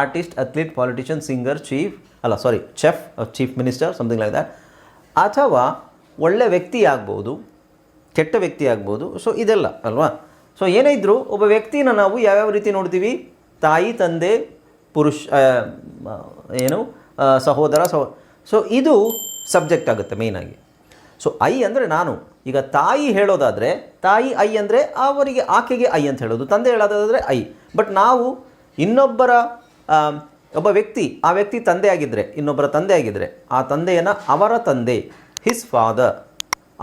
Artist athlete politician singer chief ಅಲ್ಲ sorry chef chief minister something like that ಅಥವಾ ಒಳ್ಳೆ ವ್ಯಕ್ತಿ ಆಗ್ಬೋದು, ಕೆಟ್ಟ ವ್ಯಕ್ತಿ ಆಗ್ಬೋದು ಸೊ ಇದೆಲ್ಲ, ಅಲ್ವಾ? ಸೊ ಏನೇ ಇದ್ದರೂ ಒಬ್ಬ ವ್ಯಕ್ತಿನ ನಾವು ಯಾವ್ಯಾವ ರೀತಿ ನೋಡ್ತೀವಿ? ತಾಯಿ, ತಂದೆ, ಪುರುಷ ಏನು ಸಹೋದರ, ಸಹೋ ಸೊ ಇದು ಸಬ್ಜೆಕ್ಟ್ ಆಗುತ್ತೆ ಮೇಯ್ನಾಗಿ ಸೊ ಐ ಅಂದರೆ ನಾನು. ಈಗ ತಾಯಿ ಹೇಳೋದಾದರೆ, ತಾಯಿ ಐ ಅಂದರೆ ಅವರಿಗೆ ಆಕೆಗೆ ಐ ಅಂತ ಹೇಳೋದು, ತಂದೆ ಹೇಳೋದಾದರೆ ಐ. ಬಟ್ ನಾವು ಇನ್ನೊಬ್ಬರ ಒಬ್ಬ ವ್ಯಕ್ತಿ, ಆ ವ್ಯಕ್ತಿ ತಂದೆ ಆಗಿದ್ದರೆ ಇನ್ನೊಬ್ಬರ ತಂದೆ ಆಗಿದ್ದರೆ ಆ ತಂದೆಯನ್ನು ಅವರ ತಂದೆ ಹಿಸ್ ಫಾದರ್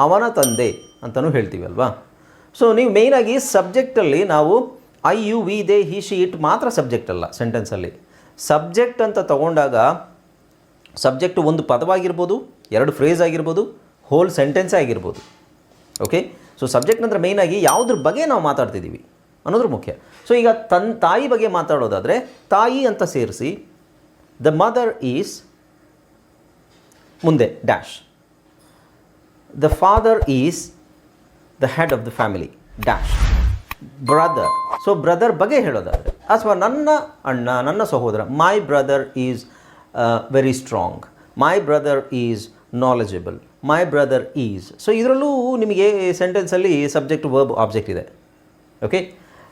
ಅವನ ತಂದೆ ಅಂತಲೂ ಹೇಳ್ತೀವಿ ಅಲ್ವಾ? ಸೊ ನೀವು ಮೇಯ್ನಾಗಿ ಸಬ್ಜೆಕ್ಟಲ್ಲಿ ನಾವು I you we they he she it ಮಾತ್ರ ಸಬ್ಜೆಕ್ಟ್ ಅಲ್ಲ ಸೆಂಟೆನ್ಸಲ್ಲಿ ಸಬ್ಜೆಕ್ಟ್ ಅಂತ ತಗೊಂಡಾಗ ಸಬ್ಜೆಕ್ಟ್ ಒಂದು ಪದವಾಗಿರ್ಬೋದು, ಎರಡು ಫ್ರೇಸ್ ಆಗಿರ್ಬೋದು ಹೋಲ್ ಸೆಂಟೆನ್ಸೇ ಆಗಿರ್ಬೋದು. ಓಕೆ ಸೊ ಸಬ್ಜೆಕ್ಟ್ ಅಂದರೆ ಮೇಯ್ನಾಗಿ ಯಾವುದ್ರ ಬಗ್ಗೆ ನಾವು ಮಾತಾಡ್ತಿದ್ದೀವಿ ಅನ್ನೋದ್ರ ಮುಖ್ಯ. ಸೊ ಈಗ ತನ್ನ ತಾಯಿ ಬಗ್ಗೆ ಮಾತಾಡೋದಾದರೆ, ತಾಯಿ ಅಂತ ಸೇರಿಸಿ ದ ಮದರ್ ಈಸ್ ಮುಂದೆ dash the father is the head of the family dash brother so brother ಬಗ್ಗೆ ಹೇಳೋದಾದರೆ, ಅಥವಾ ನನ್ನ ಅಣ್ಣ, ನನ್ನ ಸಹೋದರ my brother is very strong my brother is knowledgeable my brother is so ಇದರಲ್ಲೂ ನಿಮಗೆ ಸೆಂಟೆನ್ಸಲ್ಲಿ ಸಬ್ಜೆಕ್ಟ್ ವರ್ಬ್ ಆಬ್ಜೆಕ್ಟ್ ಇದೆ. ಓಕೆ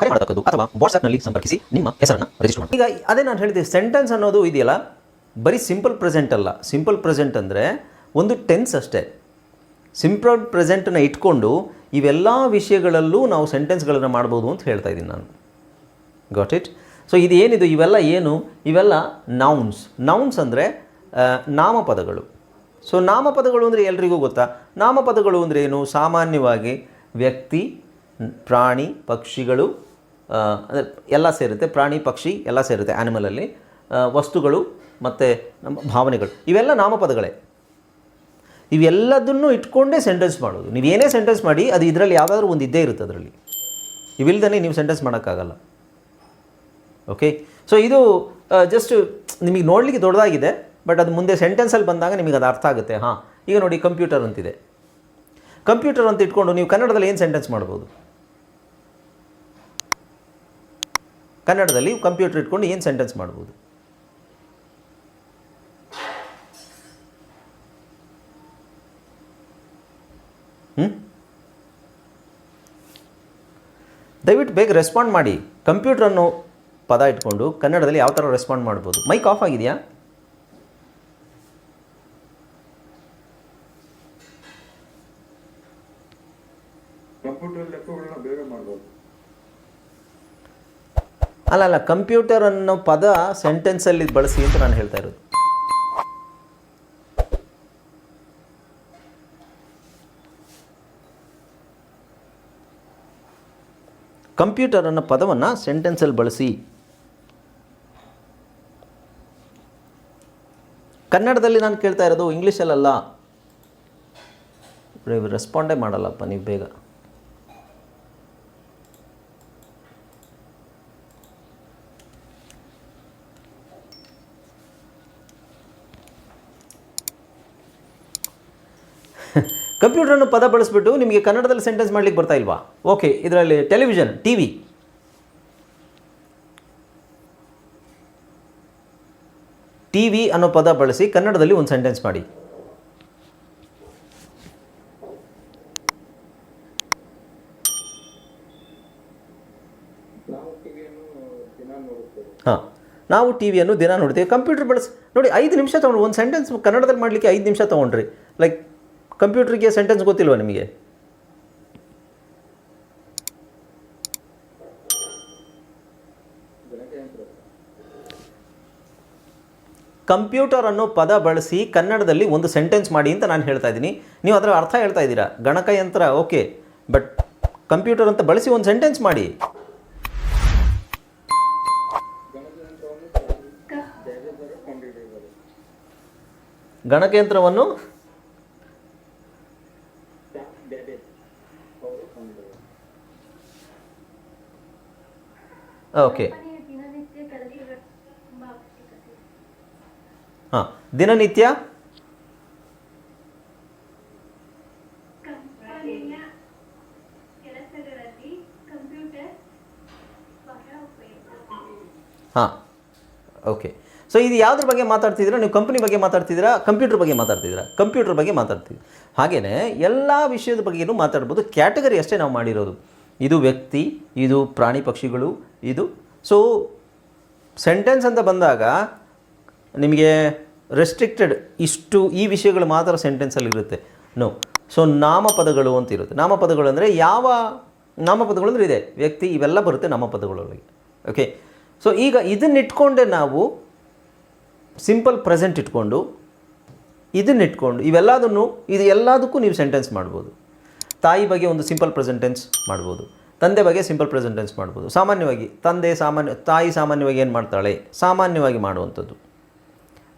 ಕರೆ ಮಾಡತಕ್ಕದ್ದು ಅಥವಾ ವಾಟ್ಸ್ಆಪ್ನಲ್ಲಿ ಸಂಪರ್ಕಿಸಿ ನಿಮ್ಮ ಹೆಸರನ್ನು ರಿಜಿಸ್ಟರ್ ಮಾಡಿ. ಈಗ ಅದೇ ನಾನು ಹೇಳಿದೆ ಸೆಂಟೆನ್ಸ್ ಅನ್ನೋದು ಇದೆಯಲ್ಲ, ಬರೀ ಸಿಂಪಲ್ ಪ್ರೆಸೆಂಟ್ ಅಲ್ಲ. ಸಿಂಪಲ್ ಪ್ರೆಸೆಂಟ್ ಅಂದರೆ ಒಂದು ಟೆನ್ಸ್ ಅಷ್ಟೇ. ಸಿಂಪಲ್ ಪ್ರೆಸೆಂಟನ್ನು ಇಟ್ಕೊಂಡು ಇವೆಲ್ಲ ವಿಷಯಗಳಲ್ಲೂ ನಾವು ಸೆಂಟೆನ್ಸ್ಗಳನ್ನು ಮಾಡ್ಬೋದು ಅಂತ ಹೇಳ್ತಾ ಇದ್ದೀನಿ ನಾನು. ಗಾಟ್ ಇಟ್ ಸೊ ಇದು ಏನಿದು? ಇವೆಲ್ಲ ಏನು? ಇವೆಲ್ಲ ನೌನ್ಸ್ ನೌನ್ಸ್ ಅಂದರೆ ನಾಮಪದಗಳು. ಸೊ ನಾಮಪದಗಳು ಅಂದರೆ ಎಲ್ರಿಗೂ ಗೊತ್ತಾ? ನಾಮಪದಗಳು ಅಂದರೆ ಏನು? ಸಾಮಾನ್ಯವಾಗಿ ವ್ಯಕ್ತಿ ಪ್ರಾಣಿ, ಪಕ್ಷಿಗಳು ಅಂದರೆ ಎಲ್ಲ ಸೇರುತ್ತೆ. ಪ್ರಾಣಿ, ಪಕ್ಷಿ ಎಲ್ಲ ಸೇರುತ್ತೆ ಆ್ಯನಿಮಲಲ್ಲಿ ವಸ್ತುಗಳು ಮತ್ತು ನಮ್ಮ ಭಾವನೆಗಳು. ಇವೆಲ್ಲ ನಾಮಪದಗಳೇ. ಇವೆಲ್ಲದನ್ನು ಇಟ್ಕೊಂಡೇ ಸೆಂಟೆನ್ಸ್ ಮಾಡೋದು. ನೀವು ಏನೇ ಸೆಂಟೆನ್ಸ್ ಮಾಡಿ, ಅದು ಇದರಲ್ಲಿ ಯಾವುದಾದ್ರೂ ಒಂದು ಇದ್ದೇ ಇರುತ್ತೆ ಅದರಲ್ಲಿ. ಇವಿಲ್ದೇ ನೀವು ಸೆಂಟೆನ್ಸ್ ಮಾಡೋಕ್ಕಾಗಲ್ಲ. ಓಕೆ ಸೊ ಇದು ಜಸ್ಟ್ ನಿಮಗೆ ನೋಡಲಿಕ್ಕೆ ದೊಡ್ಡದಾಗಿದೆ ಬಟ್ ಅದು ಮುಂದೆ ಸೆಂಟೆನ್ಸಲ್ಲಿ ಬಂದಾಗ ನಿಮಗೆ ಅದು ಅರ್ಥ ಆಗುತ್ತೆ. ಹಾಂ, ಈಗ ನೋಡಿ ಕಂಪ್ಯೂಟರ್ ಅಂತಿದೆ. ಕಂಪ್ಯೂಟರ್ ಅಂತ ಇಟ್ಕೊಂಡು ನೀವು ಕನ್ನಡದಲ್ಲಿ ಏನು ಸೆಂಟೆನ್ಸ್ ಮಾಡ್ಬೋದು? ಕನ್ನಡದಲ್ಲಿ ಕಂಪ್ಯೂಟರ್ ಇಟ್ಕೊಂಡು ಏನು ಸೆಂಟೆನ್ಸ್ ಮಾಡ್ಬೋದು? ಹ್ಞೂ ದಯವಿಟ್ಟು ಬೇಗ ರೆಸ್ಪಾಂಡ್ ಮಾಡಿ. ಕಂಪ್ಯೂಟರ್ ಅನ್ನೋ ಪದ ಇಟ್ಕೊಂಡು ಕನ್ನಡದಲ್ಲಿ ಯಾವ ಥರ ರೆಸ್ಪಾಂಡ್ ಮಾಡ್ಬೋದು? ಮೈಕ್ ಆಫ್ ಆಗಿದೆಯಾ? ಕಂಪ್ಯೂಟರ್ ಲೆಕ್ಕಗಳನ್ನ ಬೇಗ ಮಾಡ್ಬೋದು. ಅಲ್ಲ ಅಲ್ಲ ಕಂಪ್ಯೂಟರ್ ಅನ್ನೋ ಪದ ಸೆಂಟೆನ್ಸಲ್ಲಿ ಬಳಸಿ ಅಂತ ನಾನು ಹೇಳ್ತಾ ಇರೋದು. ಕಂಪ್ಯೂಟರ್ ಅನ್ನೋ ಪದವನ್ನು ಸೆಂಟೆನ್ಸಲ್ಲಿ ಬಳಸಿ. ಕನ್ನಡದಲ್ಲಿ ನಾನು ಕೇಳ್ತಾ ಇರೋದು ಇಂಗ್ಲೀಷಲ್ಲಲ್ಲ. ರೆಸ್ಪಾಂಡೇ ಮಾಡಲ್ಲಪ್ಪ, ನೀವು ಬೇಗ. ಕಂಪ್ಯೂಟರ್ ಅನ್ನೋ ಪದ ಬಳಸ್ಬಿಟ್ಟು ನಿಮಗೆ ಕನ್ನಡದಲ್ಲಿ ಸೆಂಟೆನ್ಸ್ ಮಾಡ್ಲಿಕ್ಕೆ ಬರ್ತಾ ಇಲ್ವಾ? ಓಕೆ ಇದರಲ್ಲಿ television T V T V ಅನ್ನೋ ಪದ ಬಳಸಿ ಕನ್ನಡದಲ್ಲಿ ಒಂದು ಸೆಂಟೆನ್ಸ್ ಮಾಡಿ. ಹಾಂ, ನಾವು ಟಿ ವಿಯನ್ನು ದಿನ ನೋಡ್ತೀವಿ. ಕಂಪ್ಯೂಟರ್ ಬಳಸಿ, ನೋಡಿ ಐದು ನಿಮಿಷ ತೊಗೊಂಡು ಒಂದು ಸೆಂಟೆನ್ಸ್ ಕನ್ನಡದಲ್ಲಿ ಮಾಡಲಿಕ್ಕೆ ಐದು ನಿಮಿಷ ತೊಗೊಂಡ್ರಿ. ಲೈಕ್ ಕಂಪ್ಯೂಟ್ರಿಗೆ ಸೆಂಟೆನ್ಸ್ ಗೊತ್ತಿಲ್ವಾ ನಿಮಗೆ? ಕಂಪ್ಯೂಟರ್ ಅನ್ನೋ ಪದ ಬಳಸಿ ಕನ್ನಡದಲ್ಲಿ ಒಂದು ಸೆಂಟೆನ್ಸ್ ಮಾಡಿ ಅಂತ ನಾನು ಹೇಳ್ತಾ ಇದ್ದೀನಿ. ನೀವು ಅದರ ಅರ್ಥ ಹೇಳ್ತಾ ಇದ್ದೀರಾ? ಗಣಕಯಂತ್ರ ಓಕೆ ಬಟ್ ಕಂಪ್ಯೂಟರ್ ಅಂತ ಬಳಸಿ ಒಂದು ಸೆಂಟೆನ್ಸ್ ಮಾಡಿ. ಗಣಕಯಂತ್ರವನ್ನು ಓಕೆ. ಹಾಂ ದಿನನಿತ್ಯ? ಹಾಂ ಓಕೆ. ಸೊ ಇದು ಯಾವುದ್ರ ಬಗ್ಗೆ ಮಾತಾಡ್ತಿದ್ದೀರಾ? ನೀವು ಕಂಪ್ನಿ ಬಗ್ಗೆ ಮಾತಾಡ್ತಿದ್ದೀರಾ? ಕಂಪ್ಯೂಟರ್ ಬಗ್ಗೆ ಮಾತಾಡ್ತಿದ್ದೀರಾ? ಕಂಪ್ಯೂಟರ್ ಬಗ್ಗೆ ಮಾತಾಡ್ತೀವಿ ಹಾಗೆಯೇ ಎಲ್ಲ ವಿಷಯದ ಬಗ್ಗೆಯೂ ಮಾತಾಡ್ಬೋದು. ಕ್ಯಾಟಗರಿ ಅಷ್ಟೇ ನಾವು ಮಾಡಿರೋದು. ಇದು ವ್ಯಕ್ತಿ ಇದು ಪ್ರಾಣಿ ಪಕ್ಷಿಗಳು ಇದು. ಸೊ ಸೆಂಟೆನ್ಸ್ ಅಂತ ಬಂದಾಗ ನಿಮಗೆ ರೆಸ್ಟ್ರಿಕ್ಟೆಡ್ ಇಷ್ಟು ಈ ವಿಷಯಗಳು ಮಾತ್ರ ಸೆಂಟೆನ್ಸಲ್ಲಿ ಇರುತ್ತೆ. ನೋ ಸೊ ನಾಮಪದಗಳು ಅಂತ ಇರುತ್ತೆ. ನಾಮಪದಗಳು ಅಂದರೆ ಯಾವ ನಾಮಪದಗಳು ಅಂದರೆ ಇದೆ. ವ್ಯಕ್ತಿ, ಇವೆಲ್ಲ ಬರುತ್ತೆ ನಾಮಪದಗಳೊಳಗೆ. ಓಕೆ ಸೊ ಈಗ ಇದನ್ನಿಟ್ಕೊಂಡೆ ನಾವು ಸಿಂಪಲ್ ಪ್ರೆಸೆಂಟ್ ಇಟ್ಕೊಂಡು ಇದನ್ನಿಟ್ಕೊಂಡು ಇವೆಲ್ಲದನ್ನು, ಇದು ಎಲ್ಲದಕ್ಕೂ ನೀವು ಸೆಂಟೆನ್ಸ್ ಮಾಡ್ಬೋದು. ತಾಯಿ ಬಗ್ಗೆ ಒಂದು ಸಿಂಪಲ್ ಪ್ರೆಸೆಂಟೆನ್ಸ್ ಮಾಡ್ಬೋದು. ತಂದೆ ಬಗ್ಗೆ ಸಿಂಪಲ್ ಪ್ರೆಸೆಂಟೆನ್ಸ್ ಮಾಡ್ಬೋದು. ಸಾಮಾನ್ಯವಾಗಿ ತಂದೆ ಸಾಮಾನ್ಯ, ತಾಯಿ ಸಾಮಾನ್ಯವಾಗಿ ಏನು ಮಾಡ್ತಾಳೆ? ಸಾಮಾನ್ಯವಾಗಿ ಮಾಡುವಂಥದ್ದು.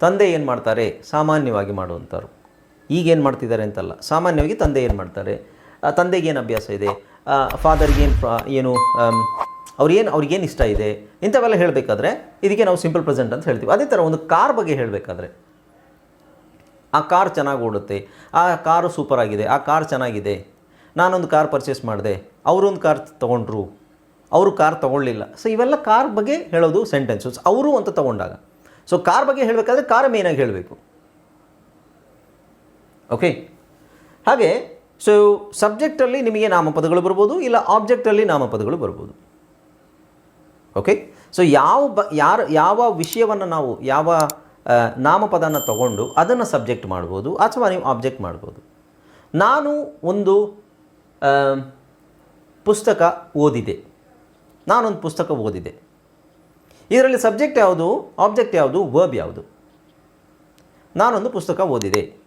ತಂದೆ ಏನು ಮಾಡ್ತಾರೆ? ಸಾಮಾನ್ಯವಾಗಿ ಮಾಡುವಂಥವ್ರು. ಈಗೇನು ಮಾಡ್ತಿದ್ದಾರೆ ಅಂತಲ್ಲ, ಸಾಮಾನ್ಯವಾಗಿ ತಂದೆ ಏನು ಮಾಡ್ತಾರೆ? ತಂದೆಗೆ ಏನು ಅಭ್ಯಾಸ ಇದೆ? ಫಾದರ್ಗೆ ಏನು ಏನು ಅವ್ರಿಗೇನು ಅವ್ರಿಗೇನು ಇಷ್ಟ ಇದೆ? ಇಂಥವೆಲ್ಲ ಹೇಳಬೇಕಾದ್ರೆ ಇದಕ್ಕೆ ನಾವು ಸಿಂಪಲ್ ಪ್ರೆಸೆಂಟ್ ಅಂತ ಹೇಳ್ತೀವಿ. ಅದೇ ಥರ ಒಂದು ಕಾರ್ ಬಗ್ಗೆ ಹೇಳಬೇಕಾದ್ರೆ. ಆ ಕಾರ್ ಚೆನ್ನಾಗಿ ಓಡುತ್ತೆ. ಆ ಕಾರು ಸೂಪರ್ ಆಗಿದೆ. ಆ ಕಾರ್ ಚೆನ್ನಾಗಿದೆ. ನಾನೊಂದು ಕಾರ್ ಪರ್ಚೇಸ್ ಮಾಡಿದೆ, ಅವರೊಂದು ಕಾರ್ ತೊಗೊಂಡ್ರು, ಅವರು ಕಾರ್ ತೊಗೊಳ್ಳಿಲ್ಲ. ಸೊ ಇವೆಲ್ಲ ಕಾರ್ ಬಗ್ಗೆ ಹೇಳೋದು ಸೆಂಟೆನ್ಸಸ್ ಅವರು ಅಂತ ತೊಗೊಂಡಾಗ. ಸೊ ಕಾರ್ ಬಗ್ಗೆ ಹೇಳಬೇಕಾದ್ರೆ ಕಾರ್ ಮೇಯ್ನಾಗಿ ಹೇಳಬೇಕು. ಓಕೆ ಹಾಗೆ ಸೊ ಸಬ್ಜೆಕ್ಟಲ್ಲಿ ನಿಮಗೆ ನಾಮಪದಗಳು ಬರ್ಬೋದು, ಇಲ್ಲ ಆಬ್ಜೆಕ್ಟಲ್ಲಿ ನಾಮಪದಗಳು ಬರ್ಬೋದು. ಓಕೆ ಸೊ ಯಾವ ಬ, ಯಾರು, ಯಾವ ವಿಷಯವನ್ನು ನಾವು, ಯಾವ ನಾಮಪದನ ತಗೊಂಡು ಅದನ್ನು ಸಬ್ಜೆಕ್ಟ್ ಮಾಡ್ಬೋದು, ಅಥವಾ ನೀವು ಆಬ್ಜೆಕ್ಟ್ ಮಾಡ್ಬೋದು. ನಾನು ಒಂದು ಪುಸ್ತಕ ಓದಿದೆ. ನಾನೊಂದು ಪುಸ್ತಕ ಓದಿದೆ. ಇದರಲ್ಲಿ ಸಬ್ಜೆಕ್ಟ್ ಯಾವುದು ಆಬ್ಜೆಕ್ಟ್ ಯಾವುದು ವರ್ಬ್ ಯಾವುದು? ನಾನೊಂದು ಪುಸ್ತಕ ಓದಿದೆ.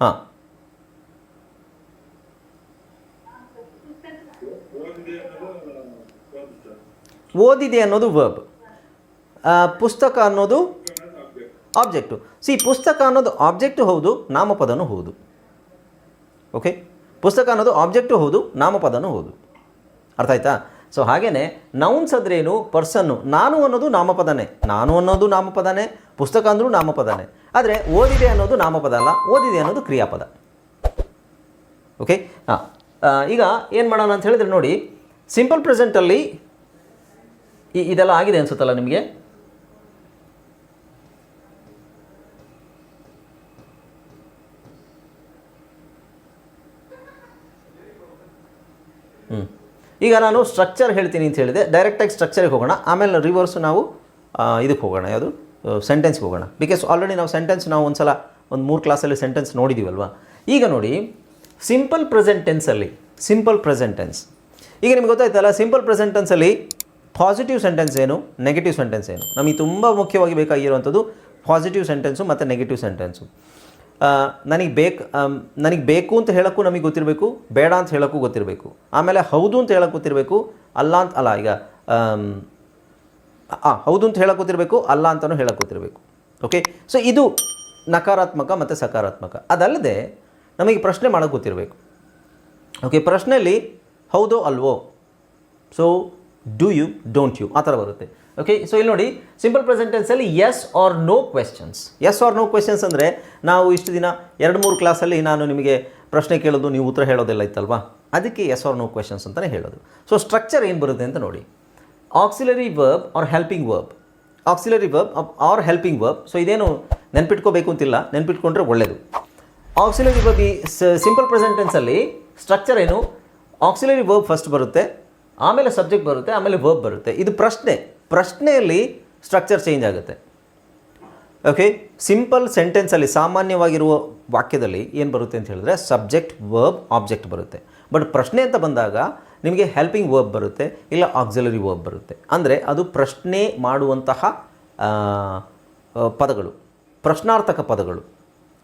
ಹಾಂ. ಓದಿದೆ ಅನ್ನೋದು ವರ್ಬ್ ಪುಸ್ತಕ ಅನ್ನೋದು ಆಬ್ಜೆಕ್ಟು ಸಿ ಪುಸ್ತಕ ಅನ್ನೋದು ಆಬ್ಜೆಕ್ಟು ಹೌದು, ನಾಮಪದನೂ ಹೌದು. ಓಕೆ ಪುಸ್ತಕ ಅನ್ನೋದು ಆಬ್ಜೆಕ್ಟು ಹೌದು, ನಾಮಪದನೂ ಹೌದು. ಅರ್ಥ ಆಯ್ತಾ? ಸೊ ಹಾಗೆಯೇ ನೌನ್ಸ್ ಅಂದ್ರೇನು? ಪರ್ಸನ್ನು ನಾನು ಅನ್ನೋದು ನಾಮಪದನೇ. ನಾನು ಅನ್ನೋದು ನಾಮಪದನೇ, ಪುಸ್ತಕ ಅಂದರೂ ನಾಮಪದನೇ. ಆದರೆ, ಓದಿದೆ ಅನ್ನೋದು ನಾಮಪದ ಅಲ್ಲ, ಓದಿದೆ ಅನ್ನೋದು ಕ್ರಿಯಾಪದ. ಓಕೆ ಹಾಂ ಈಗ ಏನು ಮಾಡೋಣ ಅಂತ ಹೇಳಿದ್ರೆ ನೋಡಿ ಸಿಂಪಲ್ ಪ್ರೆಸೆಂಟಲ್ಲಿ ಇದೆಲ್ಲ ಆಗಿದೆ ಅನಿಸುತ್ತಲ್ಲ ನಿಮಗೆ ಹ್ಞೂ ಈಗ ನಾನು ಸ್ಟ್ರಕ್ಚರ್ ಹೇಳ್ತೀನಿ ಅಂತ ಹೇಳಿದೆ. ಡೈರೆಕ್ಟಾಗಿ ಸ್ಟ್ರಕ್ಚರಿಗೆ ಹೋಗೋಣ. ಆಮೇಲೆ ರಿವರ್ಸ್ ನಾವು ಇದಕ್ಕೆ ಹೋಗೋಣ. ಯಾವುದು? ಸೆಂಟೆನ್ಸ್ಗೆ ಹೋಗೋಣ. ಬಿಕಾಸ್ ಆಲ್ರೆಡಿ ನಾವು ಸೆಂಟೆನ್ಸ್ ನಾವು ಒಂದು ಸಲ ಒಂದು ಮೂರು ಕ್ಲಾಸಲ್ಲಿ ಸೆಂಟೆನ್ಸ್ ನೋಡಿದ್ದೀವಲ್ವ ಈಗ ನೋಡಿ ಸಿಂಪಲ್ ಪ್ರೆಸೆಂಟೆನ್ಸಲ್ಲಿ ಸಿಂಪಲ್ ಪ್ರೆಸೆಂಟೆನ್ಸ್ ಈಗ ನಿಮ್ಗೆ ಗೊತ್ತಾಯ್ತಲ್ಲ ಸಿಂಪಲ್ ಪ್ರೆಸೆಂಟೆನ್ಸಲ್ಲಿ ಪಾಸಿಟಿವ್ ಸೆಂಟೆನ್ಸ್ ಏನು ನೆಗೆಟಿವ್ ಸೆಂಟೆನ್ಸ್ ಏನು? ನಮಗೆ ತುಂಬ ಮುಖ್ಯವಾಗಿ ಬೇಕಾಗಿರುವಂಥದ್ದು ಪಾಸಿಟಿವ್ ಸೆಂಟೆನ್ಸು ಮತ್ತು ನೆಗೆಟಿವ್ ಸೆಂಟೆನ್ಸು ನನಗೆ ಬೇಕು ನನಗೆ ಬೇಕು ಅಂತ ಹೇಳೋಕ್ಕೂ ನಮಗೆ ಗೊತ್ತಿರಬೇಕು ಬೇಡ ಅಂತ ಹೇಳೋಕ್ಕೂ ಗೊತ್ತಿರಬೇಕು. ಆಮೇಲೆ ಹೌದು ಅಂತ ಹೇಳೋಕ್ಕೆ ಗೊತ್ತಿರಬೇಕು ಅಲ್ಲ ಅಂತ ಅಲ್ಲ ಈಗ ಆ, ಹೌದು ಅಂತ ಹೇಳಕ್ಕೆ ಗೊತ್ತಿರಬೇಕು ಅಲ್ಲ ಅಂತಲೂ ಹೇಳಕ್ಕೆ ಗೊತ್ತಿರಬೇಕು. ಓಕೆ ಸೊ ಇದು ನಕಾರಾತ್ಮಕ ಮತ್ತು ಸಕಾರಾತ್ಮಕ. ಅದಲ್ಲದೆ ನಮಗೆ ಪ್ರಶ್ನೆ ಮಾಡೋಕ್ಕೆ ಗೊತ್ತಿರಬೇಕು. ಓಕೆ ಪ್ರಶ್ನೆಯಲ್ಲಿ ಹೌದೋ ಅಲ್ವೋ? So do you don't you ಆ ಥರ ಬರುತ್ತೆ. ಓಕೆ ಸೊ ಇಲ್ಲಿ ನೋಡಿ simple ಪ್ರೆಸೆಂಟೆನ್ಸಲ್ಲಿ yes or no questions yes or no questions ಅಂದರೆ, ನಾವು ಇಷ್ಟು ದಿನ ಎರಡು ಮೂರು ಕ್ಲಾಸಲ್ಲಿ ನಾನು ನಿಮಗೆ ಪ್ರಶ್ನೆ ಕೇಳೋದು, ನೀವು ಉತ್ತರ ಹೇಳೋದೆಲ್ಲ ಇತ್ತಲ್ವಾ? ಅದಕ್ಕೆ ಎಸ್ ಆರ್ ನೋ ಕ್ವೆಶನ್ಸ್ ಅಂತಲೇ ಹೇಳೋದು. ಸೊ ಸ್ಟ್ರಕ್ಚರ್ ಏನು ಬರುತ್ತೆ ಅಂತ ನೋಡಿ. Auxiliary verb or helping verb auxiliary verb or helping verb so ಇದೇನು ನೆನ್ಪಿಟ್ಕೋಬೇಕು ಅಂತಿಲ್ಲ, ನೆನ್ಪಿಟ್ಕೊಂಡ್ರೆ ಒಳ್ಳೆಯದು ಆಕ್ಸಿಲರಿ ವರ್ಬ್ ಈ ಸಿಂಪಲ್ ಪ್ರೆಸೆಂಟೆನ್ಸಲ್ಲಿ ಸ್ಟ್ರಕ್ಚರ್ ಏನು? ಆಕ್ಸಿಲರಿ ವರ್ಬ್ ಫಸ್ಟ್ ಬರುತ್ತೆ ಆಮೇಲೆ ಸಬ್ಜೆಕ್ಟ್ ಬರುತ್ತೆ, ಆಮೇಲೆ ವರ್ಬ್ ಬರುತ್ತೆ. ಇದು ಪ್ರಶ್ನೆ. ಪ್ರಶ್ನೆಯಲ್ಲಿ ಸ್ಟ್ರಕ್ಚರ್ ಚೇಂಜ್ ಆಗುತ್ತೆ. ಓಕೆ ಸಿಂಪಲ್ ಸೆಂಟೆನ್ಸಲ್ಲಿ ಸಾಮಾನ್ಯವಾಗಿರುವ ವಾಕ್ಯದಲ್ಲಿ ಏನು ಬರುತ್ತೆ ಅಂತ ಹೇಳಿದ್ರೆ ಸಬ್ಜೆಕ್ಟ್ ವರ್ಬ್ ಆಬ್ಜೆಕ್ಟ್ ಬರುತ್ತೆ. ಬಟ್ ಪ್ರಶ್ನೆ ಅಂತ ಬಂದಾಗ ನಿಮಗೆ ಹೆಲ್ಪಿಂಗ್ ವರ್ಬ್ ಬರುತ್ತೆ, ಇಲ್ಲ ಆಕ್ಸಿಲರಿ ವರ್ಬ್ ಬರುತ್ತೆ. ಅಂದರೆ ಅದು ಪ್ರಶ್ನೆ ಮಾಡುವಂತಹ ಪದಗಳು. ಪ್ರಶ್ನಾರ್ಥಕ ಪದಗಳು.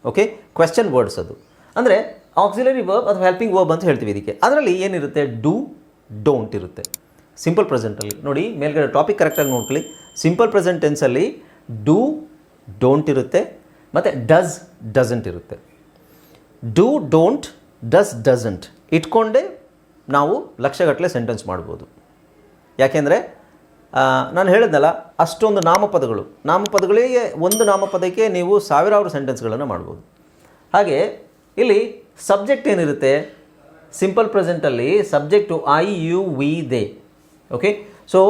ಓಕೆ ಕ್ವೆಶ್ಚನ್ ವರ್ಡ್ಸ್ ಅದು. ಅಂದರೆ ಆಕ್ಸಿಲರಿ ವರ್ಬ್ ಅಥವಾ ಹೆಲ್ಪಿಂಗ್ ವರ್ಬ್ ಅಂತ ಹೇಳ್ತೀವಿ ಇದಕ್ಕೆ. ಅದರಲ್ಲಿ ಏನಿರುತ್ತೆ? ಡೂ ಡೋಂಟ್ ಇರುತ್ತೆ. ಸಿಂಪಲ್ ಪ್ರೆಸೆಂಟಲ್ಲಿ ನೋಡಿ, ಮೇಲ್ಗಡೆ ಟಾಪಿಕ್ ಕರೆಕ್ಟಾಗಿ ನೋಡ್ಕೊಳ್ಳಿ. ಸಿಂಪಲ್ ಪ್ರೆಸೆಂಟ್ ಟೆನ್ಸಲ್ಲಿ ಡೂ ಡೋಂಟ್ ಇರುತ್ತೆ. ಮತ್ತು ಡಸ್ ಡಸಂಟ್ ಇರುತ್ತೆ. ಡೂ ಡೋಂಟ್ ಡಸ್ ಡಸಂಟ್ ಇಟ್ಕೊಂಡೇ ನಾವು ಲಕ್ಷಗಟ್ಟಲೆ ಸೆಂಟೆನ್ಸ್ ಮಾಡ್ಬೋದು. ಯಾಕೆಂದರೆ ನಾನು ಹೇಳಿದ್ನಲ್ಲ, ಅಷ್ಟೊಂದು ನಾಮಪದಗಳು. ನಾಮಪದಗಳಿಗೆ ಒಂದು ನಾಮಪದಕ್ಕೆ ನೀವು ಸಾವಿರಾರು ಸೆಂಟೆನ್ಸ್ಗಳನ್ನು ಮಾಡ್ಬೋದು. ಹಾಗೆ, ಇಲ್ಲಿ ಸಬ್ಜೆಕ್ಟ್ ಏನಿರುತ್ತೆ? Simple ಪ್ರೆಸೆಂಟಲ್ಲಿ subject I you we they okay so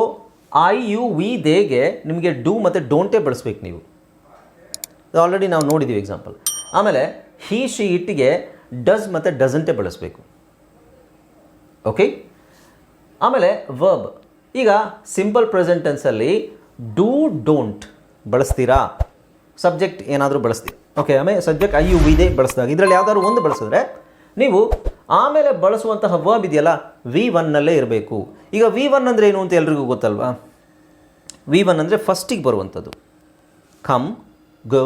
I you we ದೇಗೆ ನಿಮಗೆ ಡೂ ಮತ್ತು ಡೋಂಟೇ ಬಳಸ್ಬೇಕು ನೀವು. ಆಲ್ರೆಡಿ ನಾವು ನೋಡಿದ್ದೀವಿ ಎಕ್ಸಾಂಪಲ್ ಆಮೇಲೆ ಹೀ ಶಿ ಇಟ್ಟಿಗೆ ಡಸ್ ಮತ್ತು ಡಸಂಟೇ ಬಳಸಬೇಕು. ಓಕೆ ಆಮೇಲೆ ವರ್ಬ್ ಈಗ ಸಿಂಪಲ್ ಪ್ರೆಸೆಂಟೆನ್ಸಲ್ಲಿ ಡೂ ಡೋಂಟ್ ಬಳಸ್ತೀರಾ? ಸಬ್ಜೆಕ್ಟ್ ಏನಾದರೂ ಬಳಸ್ತೀರಾ? ಓಕೆ ಆಮೇಲೆ subject I you we they ಬಳಸಿದಾಗ, ಇದರಲ್ಲಿ ಯಾವ್ದಾದ್ರು ಒಂದು ಬಳಸಿದ್ರೆ, ನೀವು ಆಮೇಲೆ ಬಳಸುವಂತಹ ವರ್ಬ್ ಇದೆಯಲ್ಲ ವಿ ಒನ್ನಲ್ಲೇ ಇರಬೇಕು. ಈಗ ವಿ ಒನ್ ಅಂದರೆ ಏನು ಅಂತ ಎಲ್ರಿಗೂ ಗೊತ್ತಲ್ವಾ? ವಿ ಒನ್ ಅಂದರೆ ಫಸ್ಟಿಗೆ ಬರುವಂಥದ್ದು. Come go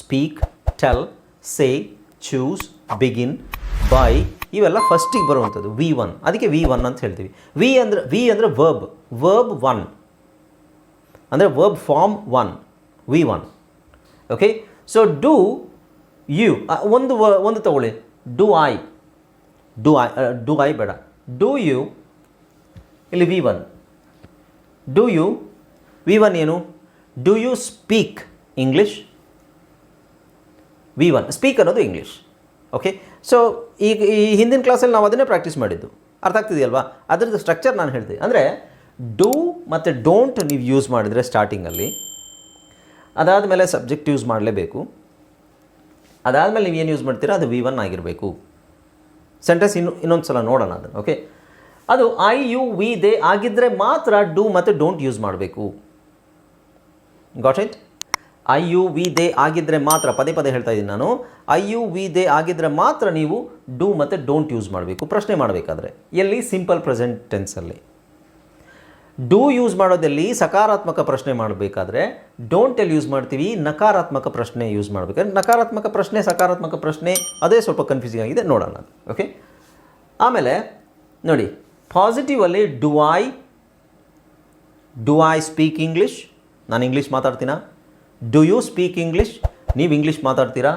speak tell say choose begin buy ಇವೆಲ್ಲ ಫಸ್ಟಿಗೆ ಬರುವಂಥದ್ದು. ವಿ ಒನ್ ಅದಕ್ಕೆ ವಿ ಒನ್ ಅಂತ ಹೇಳ್ತೀವಿ. ವಿ ಅಂದರೆ ವಿ ಅಂದರೆ ವರ್ಬ್ ವರ್ಬ್ ಒನ್ ಅಂದರೆ verb form one V one okay so do you ಒಂದು ಒಂದು ತಗೊಳ್ಳಿ. Do I do I do I ಬೇಡ. ಡು ಯು ಇಲ್ಲಿ V one do you V one ಏನು? Do you speak English V one speak ಅನ್ನೋದು English okay so ಈಗ ಈ ಹಿಂದಿನ ಕ್ಲಾಸಲ್ಲಿ ನಾವು ಅದನ್ನೇ ಪ್ರಾಕ್ಟೀಸ್ ಮಾಡಿದ್ದು. ಅರ್ಥ ಆಗ್ತಿದೆಯಲ್ವಾ? ಅದರದ್ದು ಸ್ಟ್ರಕ್ಚರ್ ನಾನು ಹೇಳ್ತೀನಿ ಅಂದರೆ ಡೂ ಮತ್ತು ಡೋಂಟ್ ನೀವು ಯೂಸ್ ಮಾಡಿದರೆ ಸ್ಟಾರ್ಟಿಂಗಲ್ಲಿ ಅದಾದಮೇಲೆ ಸಬ್ಜೆಕ್ಟ್ ಯೂಸ್ ಮಾಡಲೇಬೇಕು. ಅದಾದಮೇಲೆ ನೀವು ಏನು ಯೂಸ್ ಮಾಡ್ತೀರಾ? ಅದು ವಿ ಒನ್ ಆಗಿರಬೇಕು. ಸೆಂಟೆನ್ಸ್ ಇನ್ನು ಇನ್ನೊಂದು ಸಲ ನೋಡೋಣ ಅದನ್ನು ಓಕೆ ಅದು ಐ ಯು ವಿ ದೇ ಆಗಿದ್ದರೆ ಮಾತ್ರ ಡೂ ಮತ್ತು ಡೋಂಟ್ ಯೂಸ್ ಮಾಡಬೇಕು. Got it I you we they ಆಗಿದ್ದರೆ ಮಾತ್ರ, ಪದೇ ಪದೇ ಹೇಳ್ತಾ ಇದ್ದೀನಿ ನಾನು. ಐ ಯು ವಿ ದೇ ಆಗಿದ್ದರೆ ಮಾತ್ರ ನೀವು ಡೂ ಮತ್ತು ಡೋಂಟ್ ಯೂಸ್ ಮಾಡಬೇಕು. ಪ್ರಶ್ನೆ ಮಾಡಬೇಕಾದ್ರೆ. ಎಲ್ಲಿ? ಸಿಂಪಲ್ ಪ್ರೆಸೆಂಟ್ ಟೆನ್ಸಲ್ಲಿ ಡೂ ಯೂಸ್ ಮಾಡೋದಲ್ಲಿ ಸಕಾರಾತ್ಮಕ ಪ್ರಶ್ನೆ ಮಾಡಬೇಕಾದ್ರೆ ಡೋಂಟ್ ಎಲ್ಲಿ ಯೂಸ್ ಮಾಡ್ತೀವಿ, ನಕಾರಾತ್ಮಕ ಪ್ರಶ್ನೆ ಯೂಸ್ ಮಾಡಬೇಕಾದ್ರೆ ನಕಾರಾತ್ಮಕ ಪ್ರಶ್ನೆ, ಸಕಾರಾತ್ಮಕ ಪ್ರಶ್ನೆ, ಅದೇ ಸ್ವಲ್ಪ ಕನ್ಫ್ಯೂಸಿಂಗ್ ಆಗಿದೆ, ನೋಡೋಣ ಓಕೆ ಆಮೇಲೆ, ನೋಡಿ ಪಾಸಿಟಿವಲ್ಲಿ do I do I speak English ನಾನು ಇಂಗ್ಲೀಷ್ ಮಾತಾಡ್ತೀನಾ? ಡು ಯು ಸ್ಪೀಕ್ ಇಂಗ್ಲೀಷ್ ನೀವು ಇಂಗ್ಲೀಷ್ ಮಾತಾಡ್ತೀರಾ?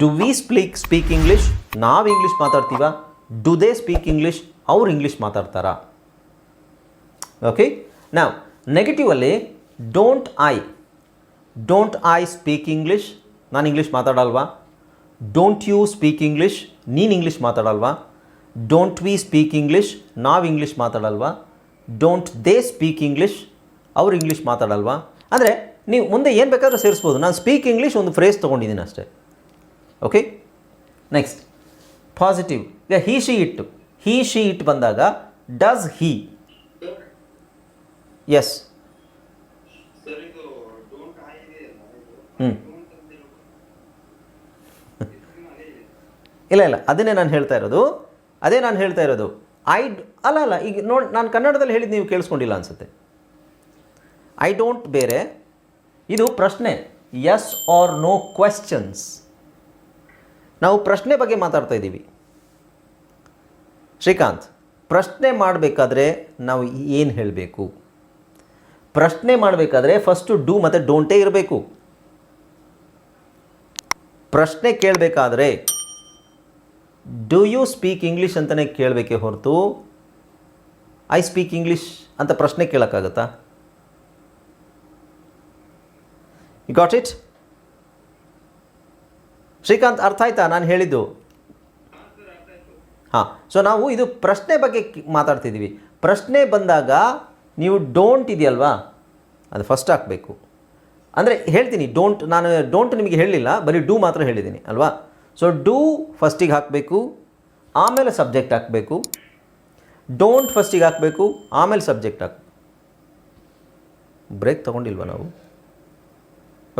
Do we speak speak English ನಾವು ಇಂಗ್ಲೀಷ್ ಮಾತಾಡ್ತೀವಾ? ಡು ದೇ ಸ್ಪೀಕ್ ಇಂಗ್ಲೀಷ್ ಅವ್ರು ಇಂಗ್ಲೀಷ್ ಮಾತಾಡ್ತಾರಾ? ಓಕೆ ನಾವು ನೆಗೆಟಿವಲ್ಲಿ don't I don't I speak English ನಾನು ಇಂಗ್ಲೀಷ್ ಮಾತಾಡಲ್ವಾ ಡೋಂಟ್ ಯು ಸ್ಪೀಕ್ ಇಂಗ್ಲೀಷ್ ನೀನು ಇಂಗ್ಲೀಷ್ ಮಾತಾಡಲ್ವಾ ಡೋಂಟ್ ವಿ ಸ್ಪೀಕ್ ಇಂಗ್ಲೀಷ್ ನಾವು ಇಂಗ್ಲೀಷ್ ಮಾತಾಡಲ್ವಾ ಡೋಂಟ್ ದೇ ಸ್ಪೀಕ್ ಇಂಗ್ಲೀಷ್ ಅವ್ರು ಇಂಗ್ಲೀಷ್ ಮಾತಾಡಲ್ವಾ ಅಂದರೆ ನೀವು ಮುಂದೆ ಏನು ಬೇಕಾದರೂ ಸೇರಿಸ್ಬೋದು ನಾನು ಸ್ಪೀಕ್ ಇಂಗ್ಲೀಷ್ ಒಂದು ಫ್ರೇಸ್ ತೊಗೊಂಡಿದ್ದೀನಿ ಅಷ್ಟೇ ಓಕೆ ನೆಕ್ಸ್ಟ್ ಪಾಸಿಟಿವ್ ಈಗ he she it he she it ಬಂದಾಗ ಡಸ್ ಹಿ ಎಸ್ ಹ್ಞೂ ಇಲ್ಲ ಇಲ್ಲ. ಅದನ್ನೇ ನಾನು ಹೇಳ್ತಾ ಇರೋದು. ಅದೇ ನಾನು ಹೇಳ್ತಾ ಇರೋದು. ಐ ಅಲ್ಲ ಅಲ್ಲ. ಈಗ ನೋಡಿ ನಾನು ಕನ್ನಡದಲ್ಲಿ ಹೇಳಿದ್ದು ನೀವು ಕೇಳಿಸ್ಕೊಂಡಿಲ್ಲ ಅನಿಸುತ್ತೆ. ಐ ಡೋಂಟ್ ಬೇರೆ. ಇದು ಪ್ರಶ್ನೆ. ಎಸ್ ಆರ್ ನೋ ಕ್ವೆಶ್ಚನ್ಸ್ ನಾವು ಪ್ರಶ್ನೆ ಬಗ್ಗೆ ಮಾತಾಡ್ತಾ ಇದ್ದೀವಿ. ಶ್ರೀಕಾಂತ್ ಪ್ರಶ್ನೆ ಮಾಡಬೇಕಾದ್ರೆ ನಾವು ಏನು ಹೇಳಬೇಕು? ಪ್ರಶ್ನೆ ಮಾಡಬೇಕಾದ್ರೆ ಫಸ್ಟು ಡೂ ಮತ್ತು ಡೋಂಟೇ ಇರಬೇಕು. ಪ್ರಶ್ನೆ ಕೇಳಬೇಕಾದ್ರೆ ಡು ಯು ಸ್ಪೀಕ್ ಇಂಗ್ಲೀಷ್ ಅಂತಲೇ ಕೇಳಬೇಕೇ ಹೊರತು ಐ ಸ್ಪೀಕ್ ಇಂಗ್ಲೀಷ್ ಅಂತ ಪ್ರಶ್ನೆ ಕೇಳೋಕ್ಕಾಗತ್ತಾ? ಗಾಟ್ ಇಟ್ ಶ್ರೀಕಾಂತ್, ಅರ್ಥ ಆಯ್ತಾ? ನಾನು ಹೇಳಿದ್ದು. ಹಾಂ ಸೊ ನಾವು ಇದು ಪ್ರಶ್ನೆ ಬಗ್ಗೆ ಮಾತಾಡ್ತಿದ್ದೀವಿ. ಪ್ರಶ್ನೆ ಬಂದಾಗ ನೀವು ಡೋಂಟ್ ಇದೆಯಲ್ವಾ? ಅದು ಫಸ್ಟ್ ಹಾಕಬೇಕು. ಅಂದರೆ ಹೇಳ್ತೀನಿ ಡೋಂಟ್ ನಾನು ಡೋಂಟ್ ನಿಮಗೆ ಹೇಳಲಿಲ್ಲ, ಬರೀ ಡೂ ಮಾತ್ರ ಹೇಳಿದ್ದೀನಿ, ಅಲ್ವಾ? ಸೊ ಡೂ ಫಸ್ಟಿಗೆ ಹಾಕಬೇಕು, ಆಮೇಲೆ ಸಬ್ಜೆಕ್ಟ್ ಹಾಕಬೇಕು. ಡೋಂಟ್ ಫಸ್ಟಿಗೆ ಹಾಕಬೇಕು, ಆಮೇಲೆ ಸಬ್ಜೆಕ್ಟ್ ಹಾಕ ಬ್ರೇಕ್ ತೊಗೊಂಡಿಲ್ವ ನಾವು?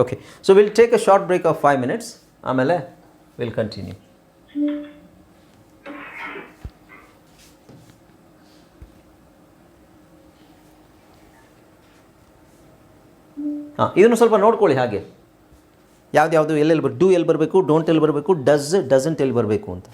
Okay so will take a short break of five minutes ಆಮೇಲೆ ವಿಲ್ ಕಂಟಿನ್ಯೂ ಹಾಂ, ಇದನ್ನು ಸ್ವಲ್ಪ ನೋಡ್ಕೊಳ್ಳಿ ಹಾಗೆ. ಯಾವ್ದು ಯಾವುದು ಎಲ್ಲೆಲ್ಲಿ ಬರ್ ಡೂ ಎಲ್ಲಿ ಬರಬೇಕು ಡೋಂಟ್ ಎಲ್ಲಿ ಬರಬೇಕು ಡಸ್ ಡಸಂಟ್ ಎಲ್ಲಿ ಬರಬೇಕು ಅಂತ.